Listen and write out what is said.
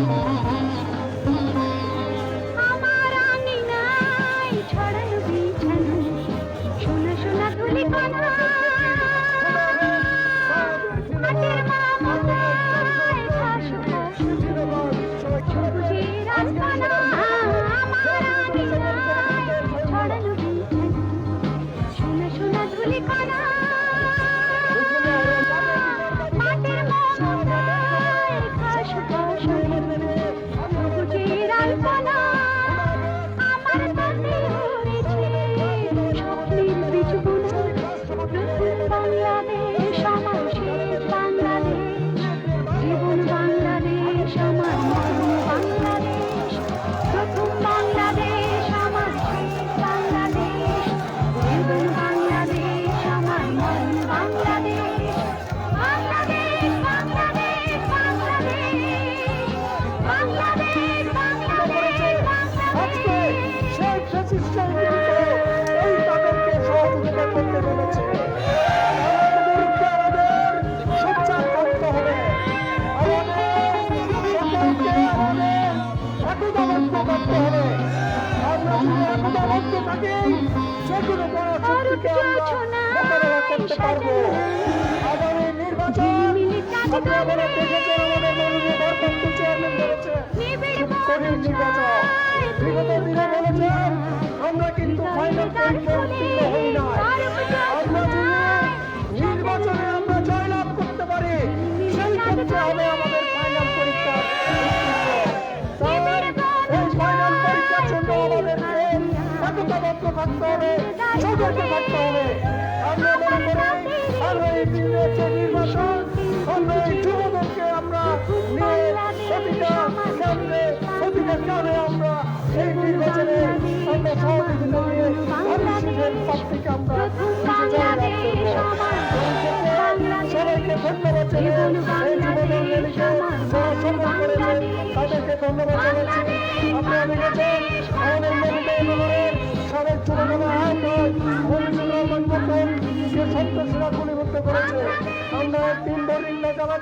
আমার যদি একতাবদ্ধ থাকি যে কোনো শক্তিকে আমরা করতে পারব। আগামী নির্বাচন আপনারা দেখেছেন আমাদের মাননীয় ভারপ্রাপ্ত চেয়ারম্যান বলেছে। কঠিন নির্বাচন। বিগত দিনে বলেছেন আমরা কিন্তু ফাইনাল পরীক্ষায় উত্তীর্ণ হই থাকতে হবে সতর্ক থাকতে হবে। আমরা মনে করি, আমরা এই দিনের যে নির্বাচন, আমরা এই যুবদলকে আমরা নিয়ে প্রতিটা কেন্দ্রে, প্রতিটা কারণে আমরা এই নির্বাচনে আমরা সহযোগিতা নিয়ে প্রার্থীকে আমরা বিজয় লাভ করব। সবাইকে ধন্যবাদ জানিয়ে এই যুবদল রেলিকে যারা সফল করেছে, তাদেরকে ধন্যবাদ জানাচ্ছি। আপনারা দেখেছেন aquela